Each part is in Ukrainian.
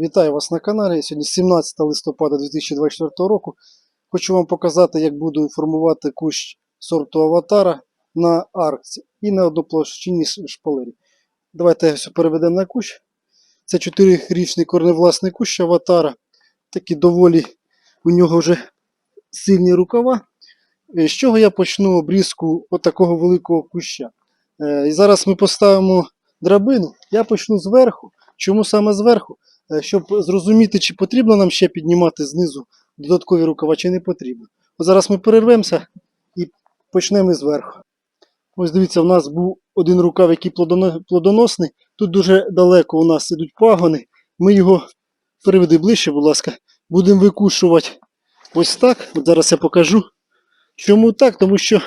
Вітаю вас на каналі. Сьогодні 17 листопада 2024 року. Хочу вам показати, як буду формувати кущ сорту аватара на аркці і на одноплощині шпалері. Давайте все переведемо на кущ. Це 4-річний корневласний кущ аватара. Такі доволі у нього вже сильні рукава. Е, З чого я почну обрізку отакого великого куща? Е, І зараз ми поставимо драбину. Я почну зверху. Чому саме зверху? Е, щоб зрозуміти, чи потрібно нам ще піднімати знизу додаткові рукава, чи не потрібно. От зараз ми перервемося і почнемо зверху. Ось дивіться, у нас був один рукав, який плодоносний. Тут дуже далеко у нас ідуть пагони. Ми його переведи ближче, будь ласка. Будемо викушувати ось так. От зараз я покажу. Чому так? Тому що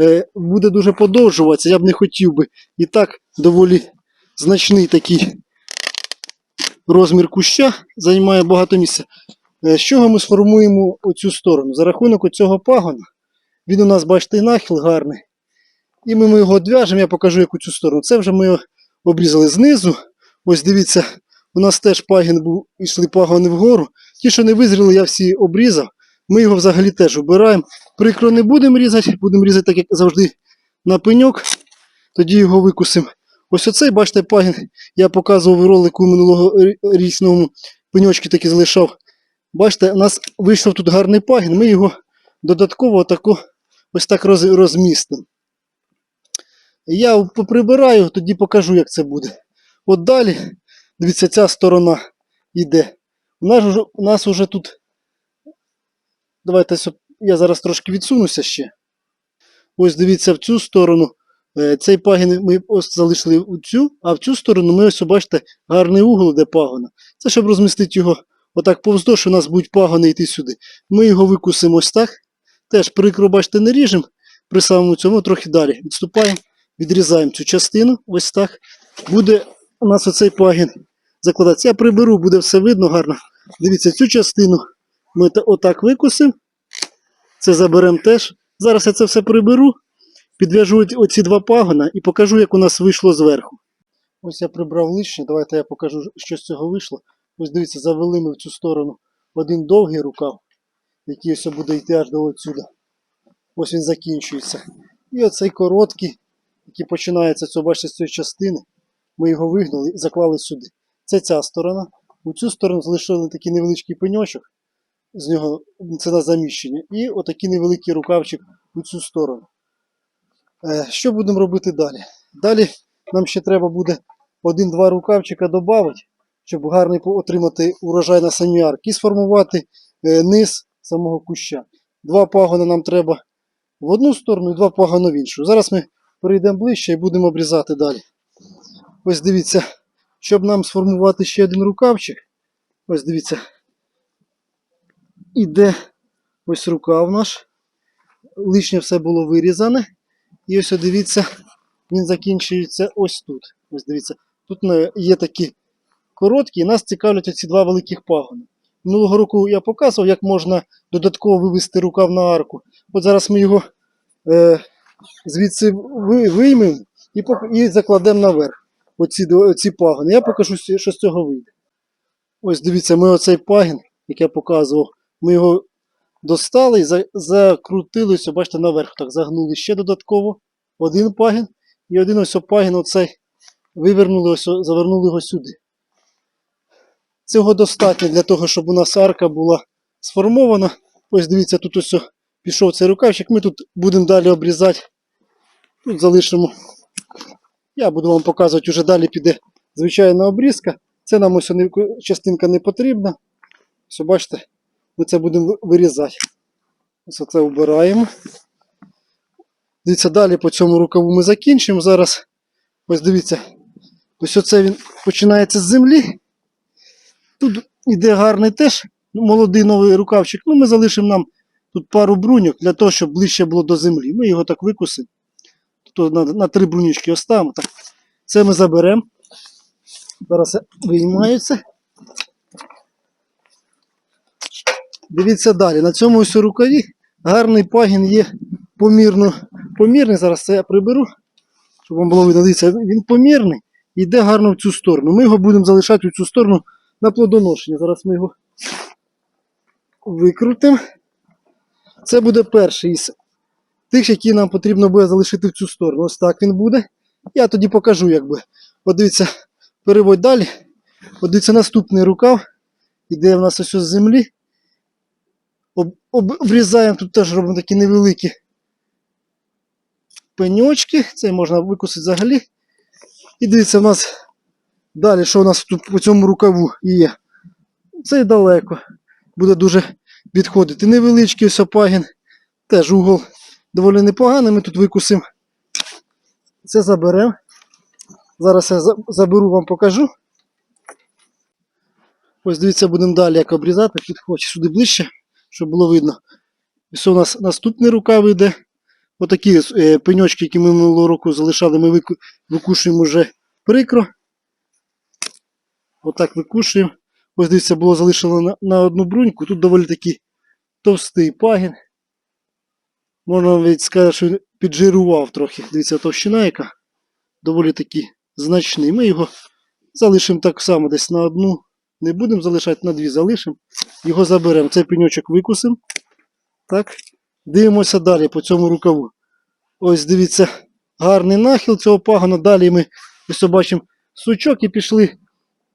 е, буде дуже подовжуватися. Я б не хотів би. І так доволі значний такий розмір куща займає багато місця. Е, З чого ми сформуємо оцю сторону? За рахунок оцього пагона. Він у нас, бачите, нахил гарний. І ми, його одв'яжемо, я покажу, яку цю сторону. Це вже ми його обрізали знизу. Ось дивіться, у нас теж пагін був, йшли пагони вгору. Ті, що не визріли, я всі обрізав. Ми його взагалі теж обираємо. Прикро не будемо різати, будемо різати, так як завжди, на пеньок. Тоді його викусимо. Ось оцей, бачите, пагін я показував ролику минулого річному пеньочки таки залишав. Бачите, у нас вийшов тут гарний пагін, ми його додатково отако, ось так роз, розмістимо. Я поприбираю, тоді покажу, як це буде. От далі, дивіться, ця сторона йде. У нас, уже- у нас уже тут. Давайте я зараз трошки відсунуся ще. Ось дивіться в цю сторону. Е, Цей пагін ми ось залишили у цю, а в цю сторону ми ось бачите гарний угол, де пагона. Це щоб розмістити його отак повздовж, у нас будуть пагони йти сюди. Ми його викусимо ось так. Теж прикро, бачите, не ріжемо. При самому цьому трохи далі. Відступаємо, відрізаємо цю частину. Ось так. Буде у нас оцей пагін закладатися. Я приберу, буде все видно гарно. Дивіться, цю частину ми отак викусимо. Це заберемо теж. Зараз я це все приберу. Підв'яжу оці два пагона і покажу, як у нас вийшло зверху. Ось я прибрав лишнє, давайте я покажу, що з цього вийшло. Ось дивіться, завели ми в цю сторону один довгий рукав, який ось буде йти аж до отсюда. Ось він закінчується. І оцей короткий, який починається, це, бачите, з цієї частини. Ми його вигнали і заклали сюди. Це ця сторона. У цю сторону залишили такий невеличкий пеньочок, з нього це на заміщення. І отакий невеликий рукавчик у цю сторону. Е, Що будемо робити далі? Далі нам ще треба буде один-два рукавчика додати, щоб гарний отримати урожай на самі арки і сформувати е, низ самого куща. Два пагони нам треба в одну сторону і два пагони в іншу. Зараз ми перейдемо ближче і будемо обрізати далі. Ось дивіться, щоб нам сформувати ще один рукавчик. Ось дивіться. Іде ось рукав наш. Лишнє все було вирізане. І ось дивіться, він закінчується ось тут. Ось дивіться, тут є такі короткі, і нас цікавлять оці два великих пагони. Минулого року я показував, як можна додатково вивести рукав на арку. От зараз ми його е, звідси виймемо і, і закладемо наверх. Оці, оці пагони. Я покажу, що з цього вийде. Ось дивіться, ми оцей пагін, як я показував, ми його достали і за- закрутили, ось, бачите, наверх так загнули ще додатково один пагін і один ось пагін оцей вивернули, ось, завернули його сюди. Цього достатньо для того, щоб у нас арка була сформована. Ось дивіться, тут ось пішов цей рукавчик. Ми тут будемо далі обрізати. Тут залишимо. Я буду вам показувати, вже далі піде звичайна обрізка. Це нам ось частинка не потрібна. Ось бачите, ми це будемо вирізати. Ось це вбираємо. Дивіться, далі по цьому рукаву ми закінчимо зараз. Ось дивіться, ось оце він починається з землі. Тут іде гарний теж ну, молодий новий рукавчик. Ну, ми залишимо нам тут пару бруньок для того, щоб ближче було до землі. Ми його так викусимо. Тут на, на три брунючки оставимо. Так. Це ми заберемо. Зараз я виймаю це. Дивіться далі. На цьому ось рукаві гарний пагін є помірно, помірний. Зараз це я приберу, щоб вам було видно. Дивіться, він помірний і йде гарно в цю сторону. Ми його будемо залишати в цю сторону на плодоношення. Зараз ми його викрутимо. Це буде перший із тих, які нам потрібно буде залишити в цю сторону. Ось так він буде. Я тоді покажу, як би. От дивіться, переводь далі. От дивіться, наступний рукав. Іде в нас ось з землі. Об, об, обрізаємо, тут теж робимо такі невеликі пеньочки. Це можна викусити взагалі. І дивіться, в нас далі, що у нас тут по цьому рукаву є. Це далеко. Буде дуже відходити. Невеличкий ось опагін. Теж угол доволі непоганий. Ми тут викусимо. Це заберемо. Зараз я заберу вам покажу. Ось дивіться, будемо далі як обрізати. Підходь сюди ближче, щоб було видно. Ось у нас наступний рукав йде. Отакі е, пеньочки, які ми минулого року залишали, ми вику- викушуємо вже прикро. Отак викушуємо. Ось дивіться, було залишено на, на одну бруньку. Тут доволі такий товстий пагін. Можна навіть сказати, що він піджирував трохи. Дивіться, товщина яка доволі таки значний. Ми його залишимо так само десь на одну. Не будемо залишати, на дві залишимо. Його заберемо. Цей пеньочок викусимо. Так. Дивимося далі по цьому рукаву. Ось дивіться, гарний нахил цього пагона. Далі ми ось бачимо сучок і пішли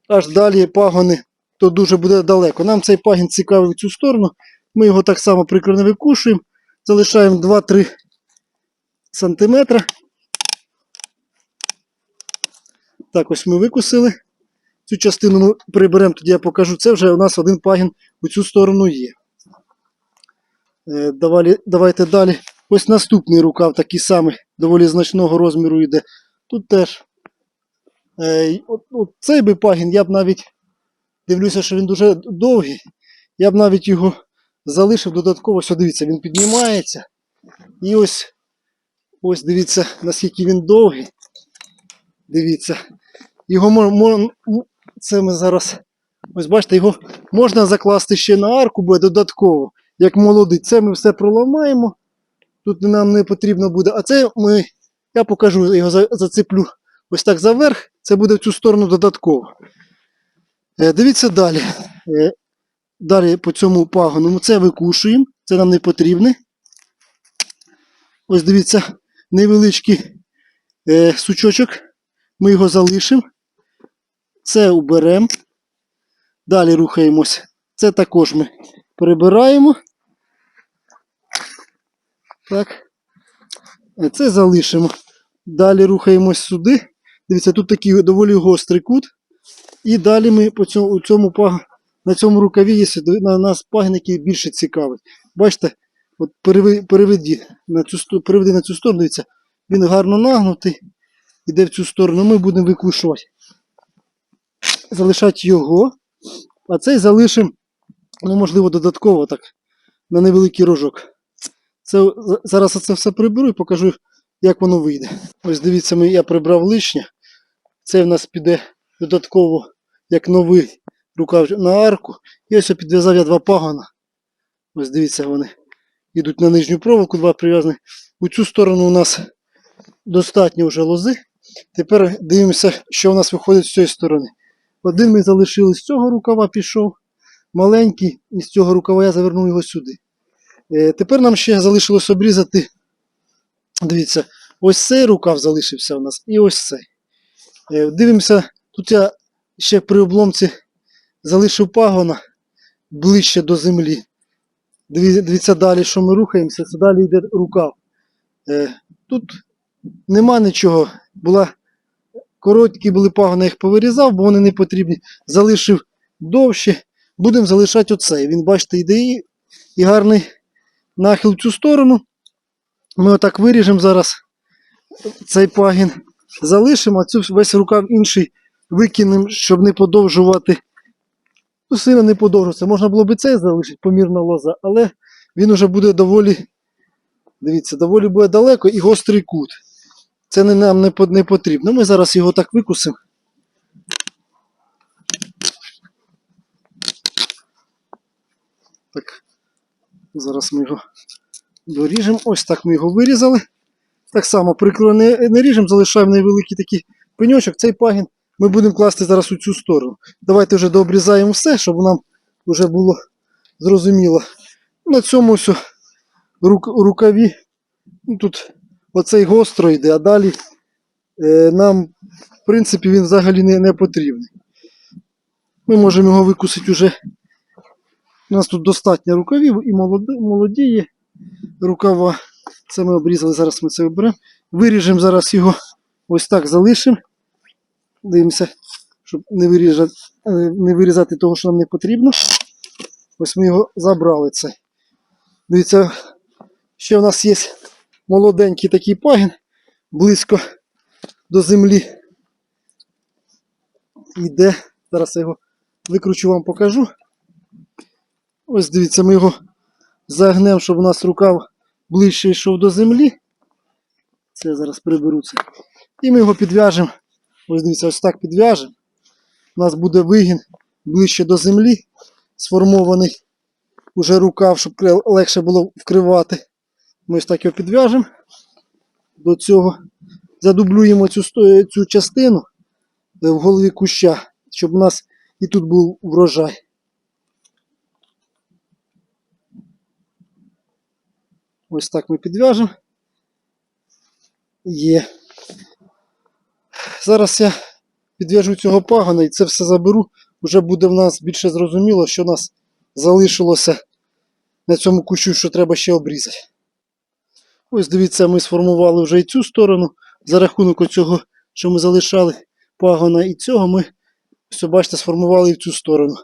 аж далі пагони, то дуже буде далеко. Нам цей пагін цікавий в цю сторону. Ми його так само прикро викушуємо. Залишаємо 2-3 сантиметра. Так, ось ми викусили. Цю частину ми приберемо, тоді я покажу. Це вже у нас один пагін у цю сторону є. Е, давайте далі. Ось наступний рукав такий самий, доволі значного розміру йде. Тут теж е, от, от цей би пагін, я б навіть дивлюся, що він дуже довгий. Я б навіть його залишив додатково. Ось, дивіться, він піднімається. І ось, ось дивіться, наскільки він довгий. Дивіться. Його це ми зараз. Ось бачите, його можна закласти ще на арку, буде додатково, як молодий. Це ми все проламаємо. Тут нам не потрібно буде. А це ми. Я покажу, його за- зацеплю ось так заверх. Це буде в цю сторону додатково. Е, дивіться далі. Е, далі по цьому пагону. Це викушуємо, це нам не потрібне. Ось дивіться, невеличкий е, сучочок. Ми його залишимо. Це уберемо. Далі рухаємось. Це також ми прибираємо. Так. Це залишимо. Далі рухаємось сюди. Дивіться, тут такий доволі гострий кут. І далі ми по цьому, у цьому на цьому рукаві є на нас пагін, який більше цікавий. Бачите, от переведи на цю, переведи на цю сторону, дивіться, він гарно нагнутий. Іде в цю сторону, ми будемо викушувати. Залишати його. А цей залишимо, ну, можливо, додатково так, на невеликий рожок. Це, зараз я це все приберу і покажу, як воно вийде. Ось дивіться, я прибрав лишнє. Це в нас піде додатково, як новий рукав на арку. І ось підв'язав я два пагона. Ось дивіться, вони йдуть на нижню проволоку, два прив'язані. У цю сторону у нас достатньо вже лози. Тепер дивимося, що у нас виходить з цієї сторони. Один ми залишили з цього рукава, пішов. Маленький, і з цього рукава я завернув його сюди. Е, тепер нам ще залишилось обрізати. Дивіться, ось цей рукав залишився у нас і ось цей. Е, дивимося, тут я ще при обломці залишив пагона ближче до землі. Дивіться далі, що ми рухаємося, це далі йде рукав. Е, тут нема нічого. Була короткі були пагони, їх повирізав, бо вони не потрібні. Залишив довше. Будемо залишати оцей. Він, бачите, йде і, і гарний нахил в цю сторону. Ми отак виріжемо зараз цей пагін. Залишимо, а цю весь рукав інший викинемо, щоб не подовжувати. Ну, сильно не подовжується. Можна було б і цей залишити, помірна лоза, але він уже буде доволі, дивіться, доволі буде далеко і гострий кут. Це не, нам не, потрібно. Ми зараз його так викусимо. Так. Зараз ми його доріжемо. Ось так ми його вирізали. Так само прикро не, не ріжемо, залишаємо невеликий такий пеньочок. Цей пагін ми будемо класти зараз у цю сторону. Давайте вже дообрізаємо все, щоб нам вже було зрозуміло. На цьому рук, рукаві. Ну, Тут оцей гостро йде, а далі е, нам, в принципі, він взагалі не, не потрібний. Ми можемо його викусити вже. У нас тут достатньо рукавів і молоді, молоді є рукава. Це ми обрізали, зараз ми це оберемо. Виріжемо зараз його ось так залишимо. Дивимося, щоб не вирізати, не вирізати того, що нам не потрібно. Ось ми його забрали це. Дивіться, ще в нас є молоденький такий пагін близько до землі. Іде. Зараз я його викручу вам покажу. Ось дивіться, ми його загнемо, щоб у нас рукав ближче йшов до землі. Це зараз приберу це. І ми його підв'яжемо. Ось дивіться, ось так підв'яжемо. У нас буде вигін ближче до землі, сформований уже рукав, щоб легше було вкривати. Ми ось так його підв'яжемо. До цього задублюємо цю, цю частину е, в голові куща, щоб у нас і тут був врожай. Ось так ми підв'яжемо. Є. Зараз я підв'яжу цього пагона і це все заберу. Вже буде в нас більше зрозуміло, що в нас залишилося на цьому кущу, що треба ще обрізати. Ось дивіться, ми сформували вже і цю сторону. За рахунок оцього, що ми залишали пагона і цього, ми все, бачите, сформували і в цю сторону.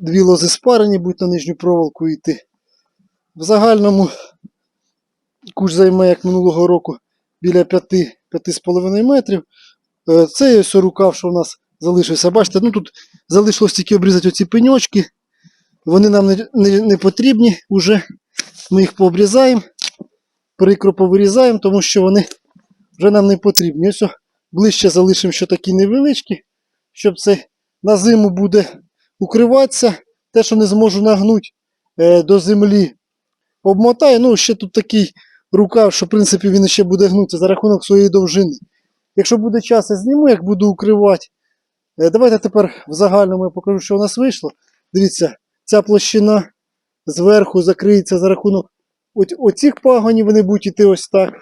Дві лози спарені, будуть на нижню проволоку йти. В загальному кущ займе, як минулого року, біля 5-5,5 метрів. Е, Це ось рукав, що в нас залишився. Бачите, ну тут залишилось тільки обрізати оці пеньочки. Вони нам не, не, не потрібні вже. Ми їх пообрізаємо, прикро повирізаємо, тому що вони вже нам не потрібні. Ось ближче залишимо, що такі невеличкі, щоб це на зиму буде укриватися. Те, що не зможу нагнути е, до землі, обмотаю. Ну, ще тут такий рукав, що в принципі він ще буде гнути за рахунок своєї довжини. Якщо буде час, я зніму, як буду укривати. Е, Давайте тепер в загальному я покажу, що у нас вийшло. Дивіться, ця площина зверху закриється за рахунок оцих пагонів, вони будуть йти ось так.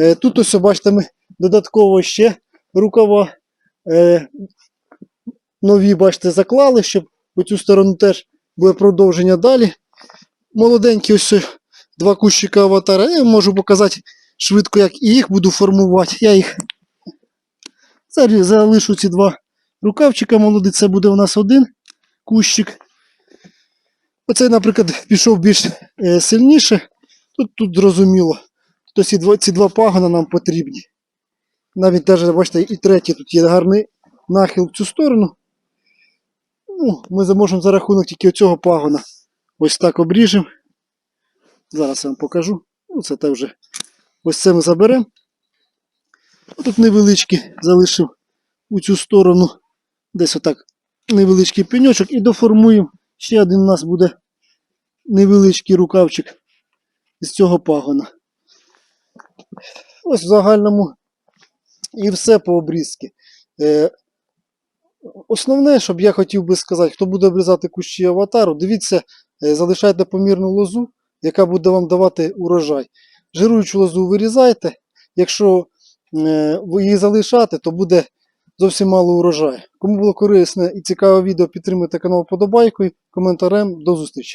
Е, Тут ось, бачите, ми додатково ще рукава е, нові, бачите, заклали, щоб по цю сторону теж буде продовження далі. Молоденькі ось два кущика аватара. Я можу показати швидко, як і їх буду формувати. Я їх залишу ці два рукавчика молоді. Це буде у нас один кущик. Оцей, наприклад, пішов більш е, сильніше. Тут, тут зрозуміло. То ці два, ці два пагона нам потрібні. Навіть теж, бачите, і третій тут є гарний нахил в цю сторону. Ну, ми зможемо за рахунок тільки оцього пагона. Ось так обріжемо. Зараз я вам покажу. Ну, це те вже. Ось це ми заберемо. Тут невеличкий залишив у цю сторону. Десь отак невеличкий пеньочок і доформуємо. Ще один у нас буде невеличкий рукавчик із цього пагона. Ось в загальному і все по обрізки. Е, Основне, щоб я хотів би сказати, хто буде обрізати кущі аватару, дивіться, е, залишайте помірну лозу, яка буде вам давати урожай. Жируючу лозу вирізайте. Якщо е, її залишати, то буде зовсім мало урожаю. Кому було корисне і цікаве відео, підтримуйте канал подобайкою, коментарем. До зустрічі!